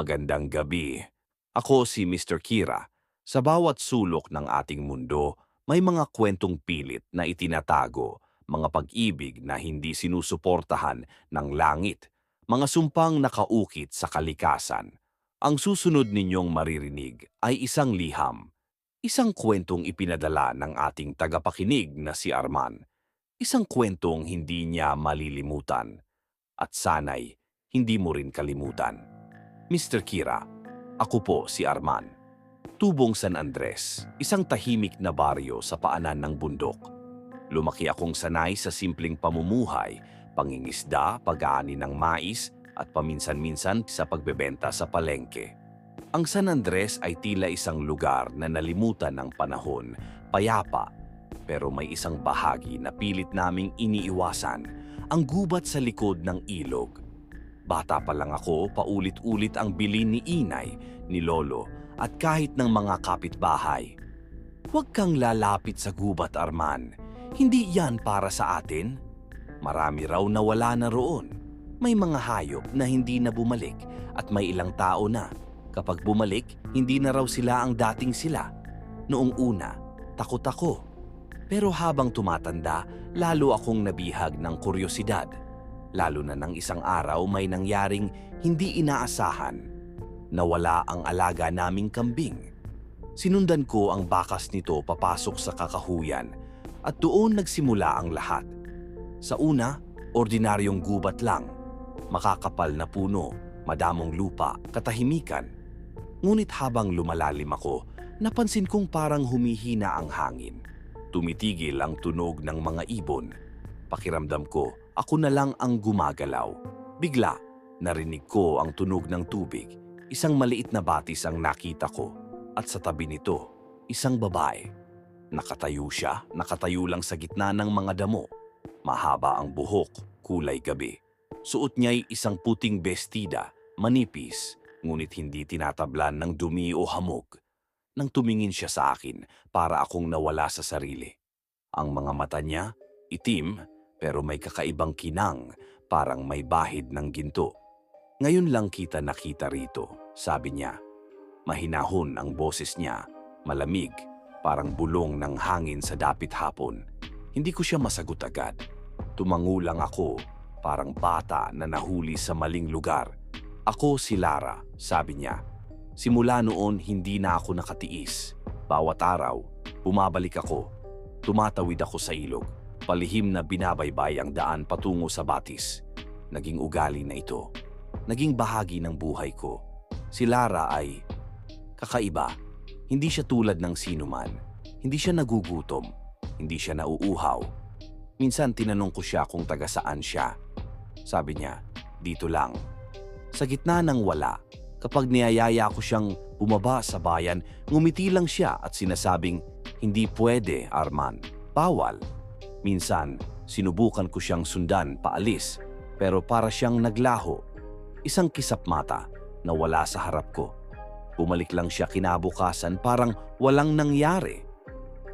Magandang gabi. Ako si Mr. Kira. Sa bawat sulok ng ating mundo, may mga kwentong pilit na itinatago, mga pag-ibig na hindi sinusuportahan ng langit, mga sumpang nakaukit sa kalikasan. Ang susunod ninyong maririnig ay isang liham, isang kwentong ipinadala ng ating tagapakinig na si Arman. Isang kwentong hindi niya malilimutan. At sana'y hindi mo rin kalimutan. Mr. Kira, ako po si Arman. Tubong San Andres, isang tahimik na baryo sa paanan ng bundok. Lumaki akong sanay sa simpleng pamumuhay, pangingisda, pag-aani ng mais, at paminsan-minsan sa pagbebenta sa palengke. Ang San Andres ay tila isang lugar na nalimutan ng panahon, payapa, pero may isang bahagi na pilit naming iniiwasan, ang gubat sa likod ng ilog. Bata pa lang ako, paulit-ulit ang bilin ni inay, ni lolo, at kahit ng mga kapitbahay. Huwag kang lalapit sa gubat, Arman. Hindi yan para sa atin. Marami raw na wala na roon. May mga hayop na hindi na bumalik at may ilang tao na. Kapag bumalik, hindi na raw sila ang dating sila. Noong una, takot ako. Pero habang tumatanda, lalo akong nabihag ng kuryosidad. Lalo na ng isang araw may nangyaring hindi inaasahan. Nawala ang alaga naming kambing. Sinundan ko ang bakas nito papasok sa kakahuyan at doon nagsimula ang lahat. Sa una, ordinaryong gubat lang. Makakapal na puno, madamong lupa, katahimikan. Ngunit habang lumalalim ako, napansin kong parang humihina ang hangin. Tumitigil ang tunog ng mga ibon. Pakiramdam ko, ako na lang ang gumagalaw. Bigla, narinig ko ang tunog ng tubig. Isang maliit na batis ang nakita ko. At sa tabi nito, isang babae. Nakatayo siya, nakatayo lang sa gitna ng mga damo. Mahaba ang buhok, kulay gabi. Suot niya'y isang puting bestida, manipis, ngunit hindi tinatablan ng dumi o hamog. Nang tumingin siya sa akin, para akong nawala sa sarili. Ang mga mata niya, itim, pero may kakaibang kinang, parang may bahid ng ginto. Ngayon lang kita nakita rito, sabi niya. Mahinahon ang boses niya, malamig, parang bulong ng hangin sa dapit hapon. Hindi ko siya masagot agad. Tumango lang ako, parang bata na nahuli sa maling lugar. Ako si Lara, sabi niya. Simula noon hindi na ako nakatiis. Bawat araw, bumabalik ako. Tumatawid ako sa ilog. Palihim na binabaybay ang daan patungo sa batis. Naging ugali na ito. Naging bahagi ng buhay ko. Si Lara ay kakaiba. Hindi siya tulad ng sinuman. Hindi siya nagugutom. Hindi siya nauuhaw. Minsan tinanong ko siya kung taga saan siya. Sabi niya, dito lang. Sa gitna ng wala, kapag niyayaya ko siyang bumaba sa bayan, ngumiti lang siya at sinasabing, hindi pwede, Arman. Bawal. Minsan, sinubukan ko siyang sundan paalis, pero para siyang naglaho. Isang kisap mata na wala sa harap ko. Bumalik lang siya kinabukasan parang walang nangyari.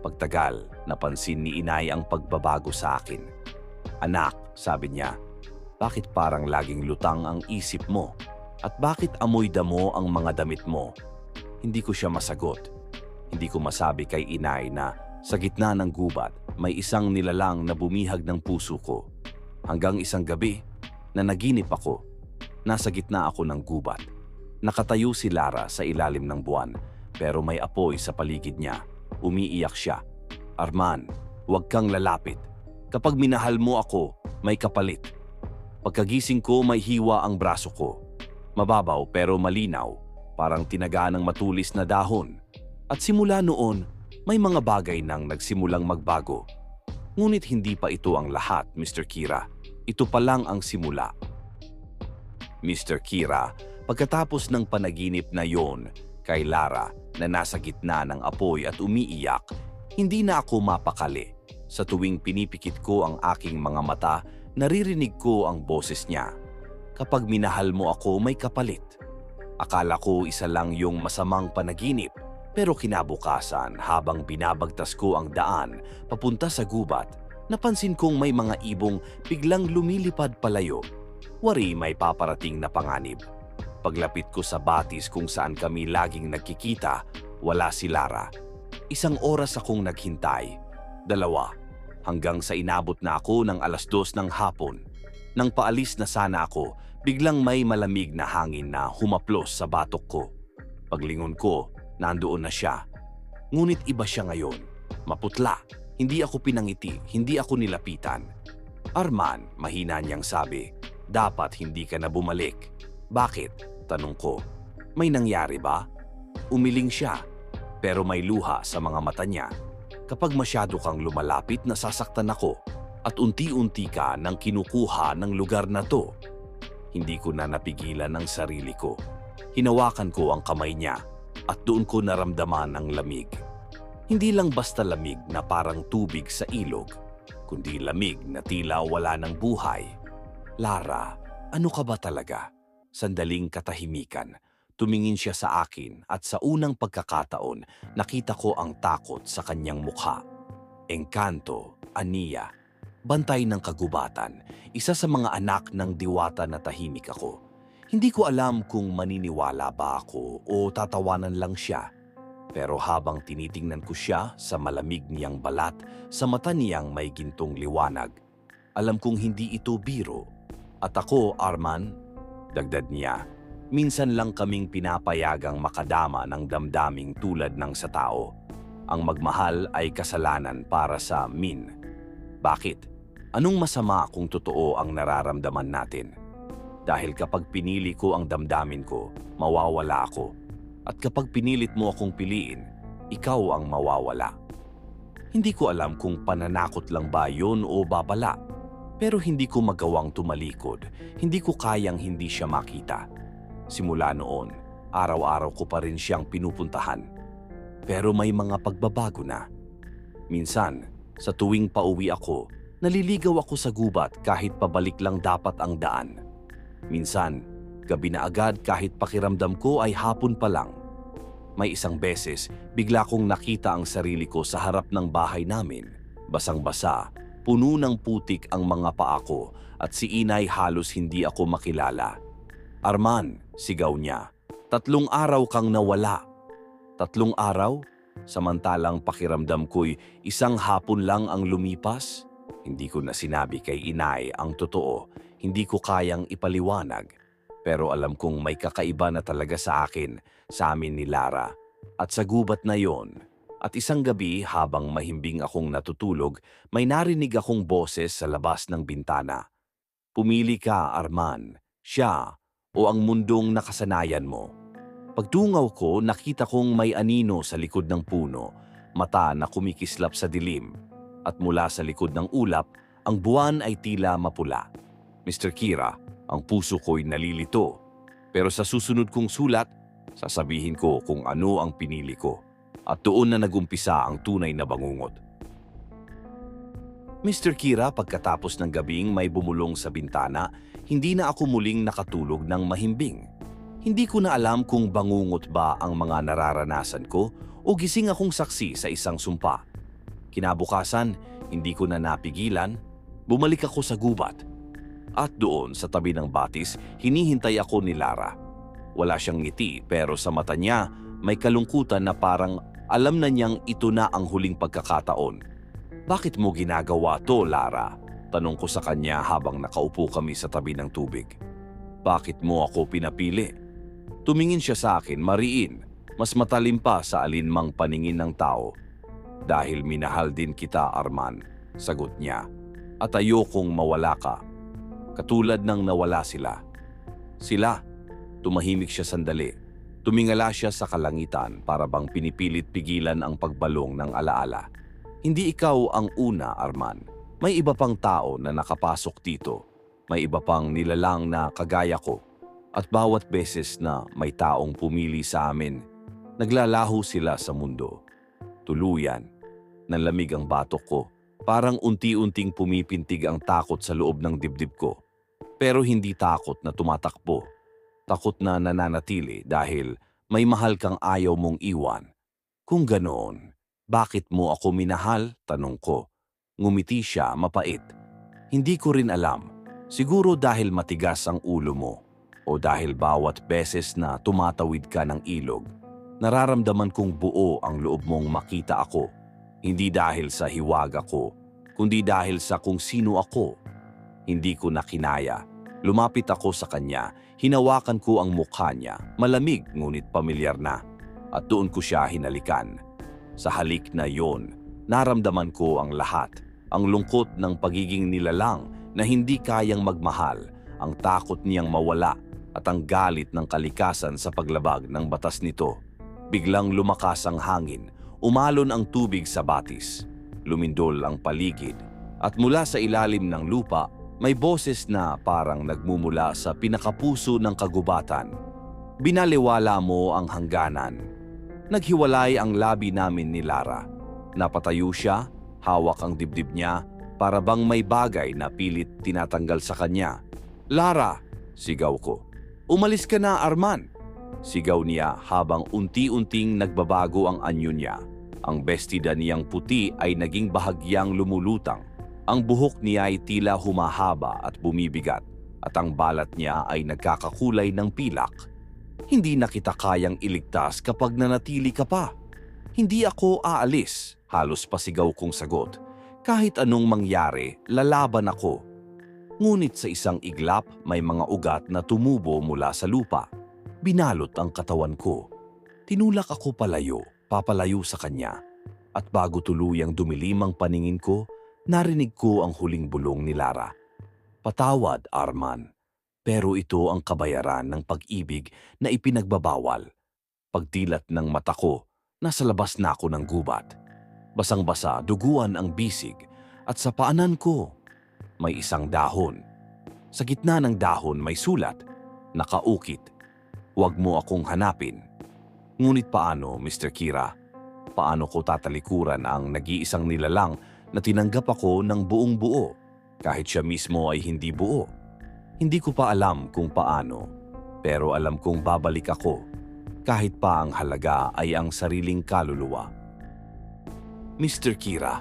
Pagtagal, napansin ni inay ang pagbabago sa akin. Anak, sabi niya, bakit parang laging lutang ang isip mo? At bakit amoy damo ang mga damit mo? Hindi ko siya masagot. Hindi ko masabi kay inay na sa gitna ng gubat may isang nilalang na bumihag ng puso ko. Hanggang isang gabi na naginip ako. Nasa gitna ako ng gubat. Nakatayo si Lara sa ilalim ng buwan pero may apoy sa paligid niya. Umiiyak siya. Arman, huwag kang lalapit. Kapag minahal mo ako, may kapalit. Pagkagising ko, may hiwa ang braso ko. Mababaw pero malinaw, parang tinaga ng matulis na dahon. At simula noon, may mga bagay nang nagsimulang magbago. Ngunit hindi pa ito ang lahat, Mr. Kira. Ito pa lang ang simula. Mr. Kira, pagkatapos ng panaginip na yon kay Lara na nasa gitna ng apoy at umiiyak, hindi na ako mapakali. Sa tuwing pinipikit ko ang aking mga mata, naririnig ko ang boses niya. Kapag minahal mo ako, may kapalit. Akala ko isa lang yung masamang panaginip, pero kinabukasan habang binabagtas ko ang daan papunta sa gubat, napansin kong may mga ibong biglang lumilipad palayo. Wari may paparating na panganib. Paglapit ko sa batis kung saan kami laging nagkikita, wala si Lara. Isang oras akong naghintay. Dalawa. Hanggang sa inabot na ako ng alas dos ng hapon. Nang paalis na sana ako, biglang may malamig na hangin na humaplos sa batok ko. Paglingon ko, nandoon na siya. Ngunit iba siya ngayon. Maputla. Hindi ako pinangiti, hindi ako nilapitan. Arman, mahina niyang sabi, dapat hindi ka na bumalik. Bakit? Tanong ko. May nangyari ba? Umiling siya, pero may luha sa mga mata niya. Kapag masyado kang lumalapit, nasasaktan ako at unti-unti ka nang kinukuha ng lugar na to. Hindi ko na napigilan ang sarili ko. Hinawakan ko ang kamay niya at doon ko naramdaman ang lamig. Hindi lang basta lamig na parang tubig sa ilog, kundi lamig na tila wala ng buhay. Lara, ano ka ba talaga? Sandaling katahimikan. Tumingin siya sa akin at sa unang pagkakataon, nakita ko ang takot sa kanyang mukha. Engkanto, aniya, bantay ng kagubatan, isa sa mga anak ng diwata na tahimik ako. Hindi ko alam kung maniniwala ba ako o tatawanan lang siya. Pero habang tinitingnan ko siya sa malamig niyang balat, sa mata niyang may gintong liwanag, alam kong hindi ito biro. At ako, Arman, dagdag niya, minsan lang kaming pinapayagang makadama ng damdaming tulad ng sa tao. Ang magmahal ay kasalanan para sa min. Bakit? Anong masama kung totoo ang nararamdaman natin? Dahil kapag pinili ko ang damdamin ko, mawawala ako. At kapag pinilit mo akong piliin, ikaw ang mawawala. Hindi ko alam kung pananakot lang ba yun o babala. Pero hindi ko magawang tumalikod. Hindi ko kayang hindi siya makita. Simula noon, araw-araw ko pa rin siyang pinupuntahan. Pero may mga pagbabago na. Minsan, sa tuwing pauwi ako, naliligaw ako sa gubat kahit pabalik lang dapat ang daan. Minsan, gabi na agad kahit pakiramdam ko ay hapon pa lang. May isang beses, bigla kong nakita ang sarili ko sa harap ng bahay namin. Basang-basa, puno ng putik ang mga paa ko at si inay halos hindi ako makilala. Arman, sigaw niya, tatlong araw kang nawala. Tatlong araw? Samantalang pakiramdam ko'y isang hapon lang ang lumipas? Hindi ko na sinabi kay inay ang totoo, hindi ko kayang ipaliwanag. Pero alam kong may kakaiba na talaga sa akin, sa amin ni Lara. At sa gubat na yon, at isang gabi habang mahimbing akong natutulog, may narinig akong boses sa labas ng bintana. Pumili ka, Arman, siya o ang mundong nakasanayan mo. Pagtungaw ko, nakita kong may anino sa likod ng puno, mata na kumikislap sa dilim, at mula sa likod ng ulap, ang buwan ay tila mapula. Mr. Kira, ang puso ko'y nalilito. Pero sa susunod kong sulat, sasabihin ko kung ano ang pinili ko. At doon na nagumpisa ang tunay na bangungot. Mr. Kira, pagkatapos ng gabing may bumulong sa bintana, hindi na ako muling nakatulog ng mahimbing. Hindi ko na alam kung bangungot ba ang mga nararanasan ko o gising akong saksi sa isang sumpa. Kinabukasan, hindi ko na napigilan, bumalik ako sa gubat. At doon sa tabi ng batis, hinihintay ako ni Lara. Wala siyang ngiti pero sa mata niya may kalungkutan na parang alam na niyang ito na ang huling pagkakataon. Bakit mo ginagawa to, Lara? Tanong ko sa kanya habang nakaupo kami sa tabi ng tubig. Bakit mo ako pinapili? Tumingin siya sa akin mariin, mas matalim pa sa alinmang paningin ng tao. Dahil minahal din kita, Arman, sagot niya. At ayokong mawala ka. Katulad ng nawala sila. Sila, tumahimik siya sandali. Tumingala siya sa kalangitan para bang pinipilit pigilan ang pagbalong ng alaala. Hindi ikaw ang una, Arman. May iba pang tao na nakapasok dito. May iba pang nilalang na kagaya ko at bawat beses na may taong pumili sa amin, naglalaho sila sa mundo. Tuluyan, nanlamig ang batok ko. Parang unti-unting pumipintig ang takot sa loob ng dibdib ko. Pero hindi takot na tumatakbo. Takot na nananatili dahil may mahal kang ayaw mong iwan. Kung ganoon, bakit mo ako minahal? Tanong ko. Ngumiti siya mapait. Hindi ko rin alam. Siguro dahil matigas ang ulo mo. O dahil bawat beses na tumatawid ka ng ilog, nararamdaman kong buo ang loob mong makita ako. Hindi dahil sa hiwaga ko, kundi dahil sa kung sino ako. Hindi ko na kinaya. Lumapit ako sa kanya, hinawakan ko ang mukha niya, malamig ngunit pamilyar na. At doon ko siya hinalikan. Sa halik na yon, naramdaman ko ang lahat. Ang lungkot ng pagiging nilalang na hindi kayang magmahal, ang takot niyang mawala at ang galit ng kalikasan sa paglabag ng batas nito. Biglang lumakas ang hangin, umalon ang tubig sa batis, lumindol ang paligid, at mula sa ilalim ng lupa, may boses na parang nagmumula sa pinakapuso ng kagubatan. Binaliwala mo ang hangganan. Naghiwalay ang labi namin ni Lara. Napatayo siya, hawak ang dibdib niya, para bang may bagay na pilit tinatanggal sa kanya. Lara! Sigaw ko. Umalis ka na, Arman! Sigaw niya habang unti-unting nagbabago ang anyo niya. Ang bestida niyang puti ay naging bahagyang lumulutang. Ang buhok niya ay tila humahaba at bumibigat at ang balat niya ay nagkakakulay ng pilak. Hindi na kita kayang iligtas kapag nanatili ka pa. Hindi ako aalis, halos pasigaw kong sagot. Kahit anong mangyari, lalaban ako. Ngunit sa isang iglap, may mga ugat na tumubo mula sa lupa. Binalot ang katawan ko. Tinulak ako palayo, papalayo sa kanya. At bago tuluyang dumilim ang paningin ko, narinig ko ang huling bulong ni Lara. Patawad, Arman. Pero ito ang kabayaran ng pag-ibig na ipinagbabawal. Pagdilat ng mata ko, nasa labas na ako ng gubat. Basang-basa, duguan ang bisig at sa paanan ko may isang dahon. Sa gitna ng dahon may sulat, nakaukit. Huwag mo akong hanapin. Ngunit paano, Mr. Kira? Paano ko tatalikuran ang nag-iisang nilalang na tinanggap ako ng buong buo kahit siya mismo ay hindi buo? Hindi ko pa alam kung paano, pero alam kong babalik ako kahit pa ang halaga ay ang sariling kaluluwa. Mr. Kira,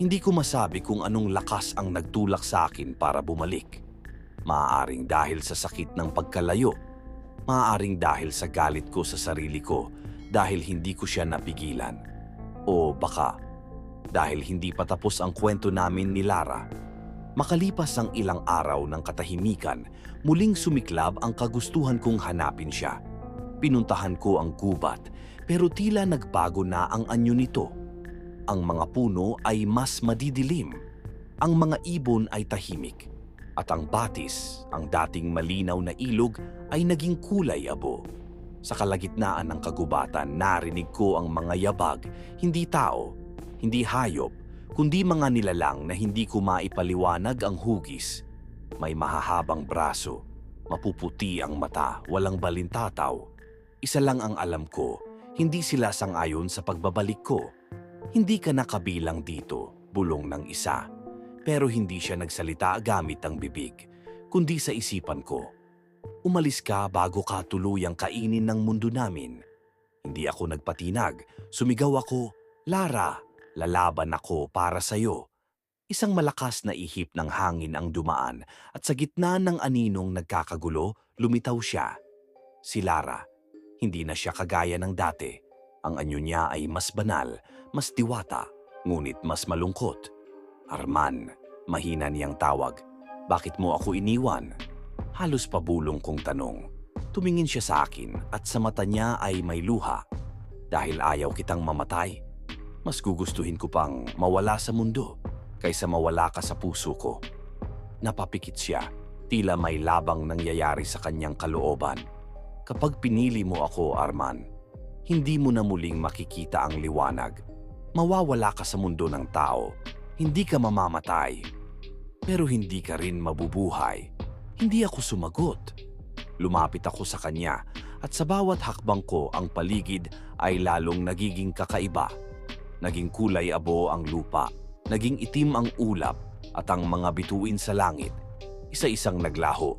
hindi ko masabi kung anong lakas ang nagtulak sa akin para bumalik. Maaaring dahil sa sakit ng pagkalayo. Maaaring dahil sa galit ko sa sarili ko dahil hindi ko siya napigilan. O baka dahil hindi pa tapos ang kwento namin ni Lara. Makalipas ang ilang araw ng katahimikan, muling sumiklab ang kagustuhan kong hanapin siya. Pinuntahan ko ang gubat pero tila nagbago na ang anyo nito. Ang mga puno ay mas madidilim. Ang mga ibon ay tahimik. At ang batis, ang dating malinaw na ilog, ay naging kulay abo. Sa kalagitnaan ng kagubatan, narinig ko ang mga yabag, hindi tao, hindi hayop, kundi mga nilalang na hindi ko maipaliwanag ang hugis. May mahahabang braso, mapuputi ang mata, walang balintataw. Isa lang ang alam ko, hindi sila sangayon sa pagbabalik ko. Hindi ka nakabilang dito, bulong ng isa. Pero hindi siya nagsalita gamit ang bibig, kundi sa isipan ko. Umalis ka bago ka tuluyang kainin ng mundo namin. Hindi ako nagpatinag, sumigaw ako, Lara, lalaban ako para sa'yo. Isang malakas na ihip ng hangin ang dumaan at sa gitna ng aninong nagkakagulo, lumitaw siya. Si Lara, hindi na siya kagaya ng dati. Ang anyo niya ay mas banal, mas diwata, ngunit mas malungkot. Arman, mahina niyang tawag. Bakit mo ako iniwan? Halos pabulong kong tanong. Tumingin siya sa akin at sa mata niya ay may luha. Dahil ayaw kitang mamatay, mas gugustuhin ko pang mawala sa mundo kaysa mawala ka sa puso ko. Napapikit siya, tila may labang nangyayari sa kanyang kalooban. Kapag pinili mo ako, Arman, hindi mo na muling makikita ang liwanag. Mawawala ka sa mundo ng tao. Hindi ka mamamatay. Pero hindi ka rin mabubuhay. Hindi ako sumagot. Lumapit ako sa kanya at sa bawat hakbang ko ang paligid ay lalong nagiging kakaiba. Naging kulay abo ang lupa, naging itim ang ulap at ang mga bituin sa langit. Isa-isang naglaho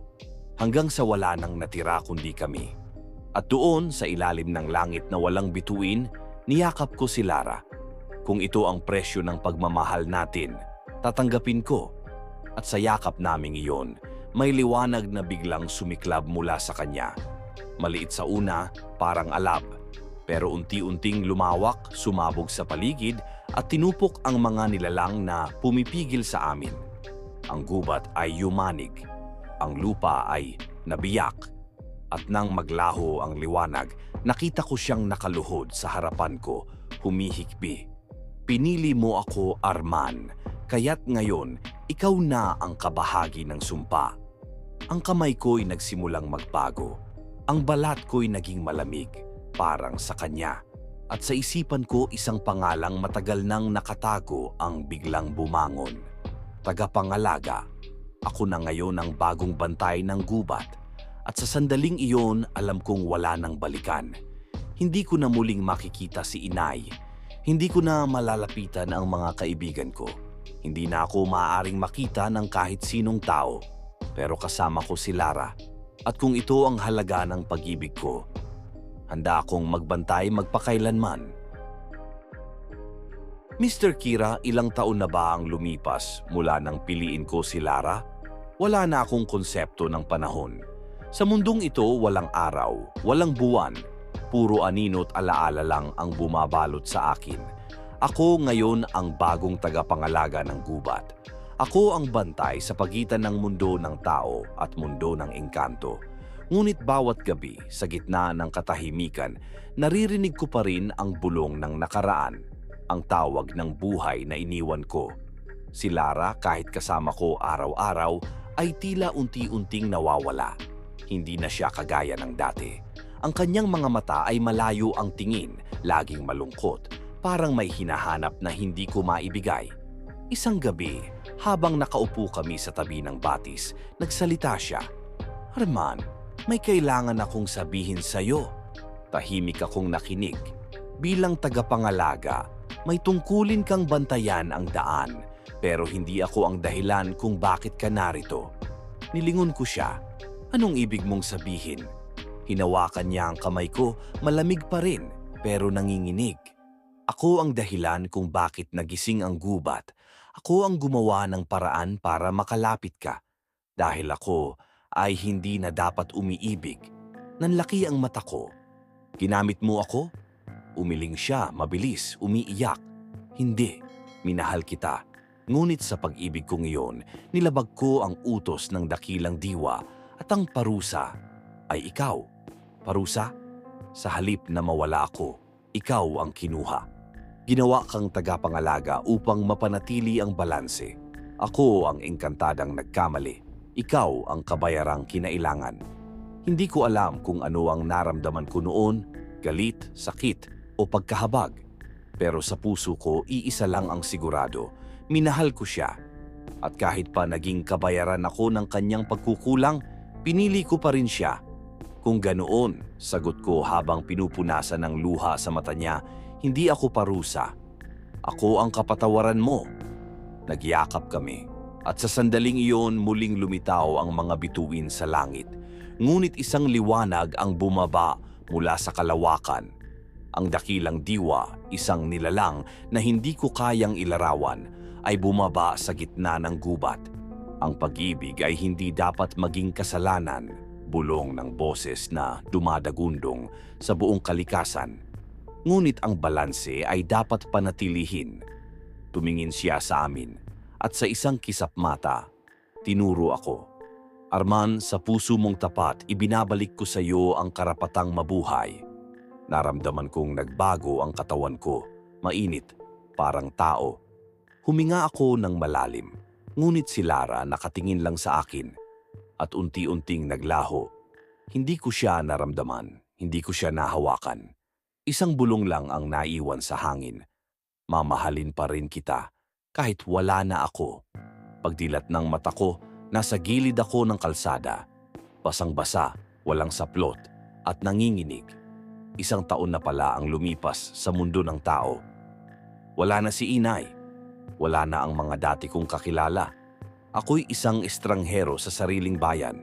hanggang sa wala nang natira kundi kami. At doon sa ilalim ng langit na walang bituin, niyakap ko si Lara. Kung ito ang presyo ng pagmamahal natin, tatanggapin ko. At sa yakap naming iyon, May liwanag na biglang sumiklab mula sa kanya. Maliit sa una, parang alab. Pero unti-unting lumawak, sumabog sa paligid at tinupok ang mga nilalang na pumipigil sa amin. Ang gubat ay yumanig. Ang lupa ay nabiyak. At nang maglaho ang liwanag, nakita ko siyang nakaluhod sa harapan ko, humihikbi. Pinili mo ako, Arman, kaya't ngayon, ikaw na ang kabahagi ng sumpa. Ang kamay ko'y nagsimulang magbago. Ang balat ko'y naging malamig, parang sa kanya. At sa isipan ko isang pangalang matagal nang nakatago ang biglang bumangon. Tagapangalaga. Ako na ngayon ang bagong bantay ng gubat. At sa sandaling iyon, alam kong wala nang balikan. Hindi ko na muling makikita si inay. Hindi ko na malalapitan ang mga kaibigan ko. Hindi na ako maaaring makita ng kahit sinong tao. Pero kasama ko si Lara. At kung ito ang halaga ng pag-ibig ko, handa akong magbantay magpakailanman. Mr. Kira, ilang taon na ba ang lumipas mula nang piliin ko si Lara? Wala na akong konsepto ng panahon. Sa mundong ito, walang araw, walang buwan. Puro anino't alaala lang ang bumabalot sa akin. Ako ngayon ang bagong tagapangalaga ng gubat. Ako ang bantay sa pagitan ng mundo ng tao at mundo ng engkanto. Ngunit bawat gabi, sa gitna ng katahimikan, naririnig ko pa rin ang bulong ng nakaraan, ang tawag ng buhay na iniwan ko. Si Lara, kahit kasama ko araw-araw, ay tila unti-unting nawawala. Hindi na siya kagaya ng dati. Ang kanyang mga mata ay malayo ang tingin, laging malungkot, parang may hinahanap na hindi ko maibigay. Isang gabi, habang nakaupo kami sa tabi ng batis, nagsalita siya. Arman, may kailangan akong sabihin sa'yo. Tahimik akong nakinig. Bilang tagapangalaga, may tungkulin kang bantayan ang daan, pero hindi ako ang dahilan kung bakit ka narito. Nilingon ko siya. Anong ibig mong sabihin? Hinawakan niya ang kamay ko, malamig pa rin, pero nanginginig. Ako ang dahilan kung bakit nagising ang gubat. Ako ang gumawa ng paraan para makalapit ka. Dahil ako ay hindi na dapat umiibig. Nanlaki ang mata ko. Ginamit mo ako? Umiling siya, mabilis, umiiyak. Hindi, minahal kita. Ngunit sa pag-ibig kong iyon, nilabag ko ang utos ng dakilang diwa at ang parusa ay ikaw. Parusa? Sa halip na mawala ako, ikaw ang kinuha. Ginawa kang tagapangalaga upang mapanatili ang balanse. Ako ang engkantadang nagkamali. Ikaw ang kabayarang kinailangan. Hindi ko alam kung ano ang naramdaman ko noon, galit, sakit o pagkahabag. Pero sa puso ko, iisa lang ang sigurado. Minahal ko siya. At kahit pa naging kabayaran ako ng kanyang pagkukulang, pinili ko pa rin siya. Kung ganoon, sagot ko habang pinupunasan ng luha sa mata niya, hindi ako parusa. Ako ang kapatawaran mo. Nagyakap kami. At sa sandaling iyon muling lumitaw ang mga bituin sa langit. Ngunit isang liwanag ang bumaba mula sa kalawakan. Ang dakilang diwa, isang nilalang na hindi ko kayang ilarawan, ay bumaba sa gitna ng gubat. Ang pag-ibig ay hindi dapat maging kasalanan, bulong ng boses na dumadagundong sa buong kalikasan. Ngunit ang balanse ay dapat panatilihin. Tumingin siya sa amin at sa isang kisap mata, tinuro ako. Arman, sa puso mong tapat, ibinabalik ko sa iyo ang karapatang mabuhay. Naramdaman kong nagbago ang katawan ko, mainit, parang tao. Huminga ako ng malalim, ngunit si Lara nakatingin lang sa akin at unti-unting naglaho. Hindi ko siya naramdaman, hindi ko siya nahawakan. Isang bulong lang ang naiwan sa hangin. Mamahalin pa rin kita kahit wala na ako. Pagdilat ng mata ko, nasa gilid ako ng kalsada. Basang-basa, walang saplot, at nanginginig. Isang taon na pala ang lumipas sa mundo ng tao. Wala na si inay. Wala na ang mga dati kong kakilala. Ako'y isang estranghero sa sariling bayan.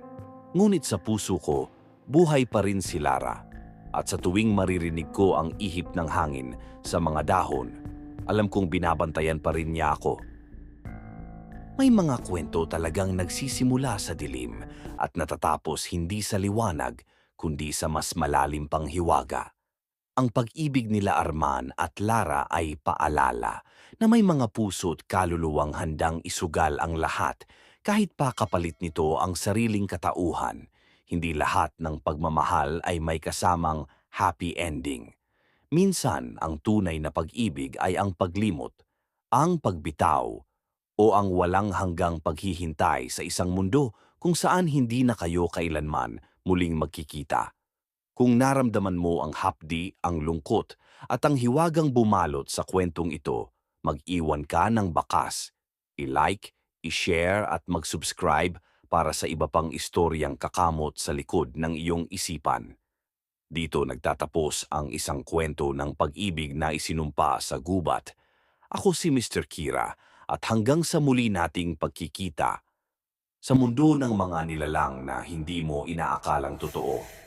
Ngunit sa puso ko, buhay pa rin si Lara. At sa tuwing maririnig ko ang ihip ng hangin sa mga dahon, alam kong binabantayan pa rin niya ako. May mga kwento talagang nagsisimula sa dilim at natatapos hindi sa liwanag kundi sa mas malalim pang hiwaga. Ang pag-ibig nila Arman at Lara ay paalala na may mga puso't kaluluwang handang isugal ang lahat kahit pa kapalit nito ang sariling katauhan. Hindi lahat ng pagmamahal ay may kasamang happy ending. Minsan, ang tunay na pag-ibig ay ang paglimot, ang pagbitaw, o ang walang hanggang paghihintay sa isang mundo kung saan hindi na kayo kailanman muling magkikita. Kung naramdaman mo ang hapdi, ang lungkot, at ang hiwagang bumalot sa kwentong ito, mag-iwan ka ng bakas. I-like, i-share at mag-subscribe para sa iba pang istoryang kakamot sa likod ng iyong isipan. Dito nagtatapos ang isang kwento ng pag-ibig na isinumpa sa gubat. Ako si Mr. Kira at hanggang sa muli nating pagkikita sa mundo ng mga nilalang na hindi mo inaakalang totoo.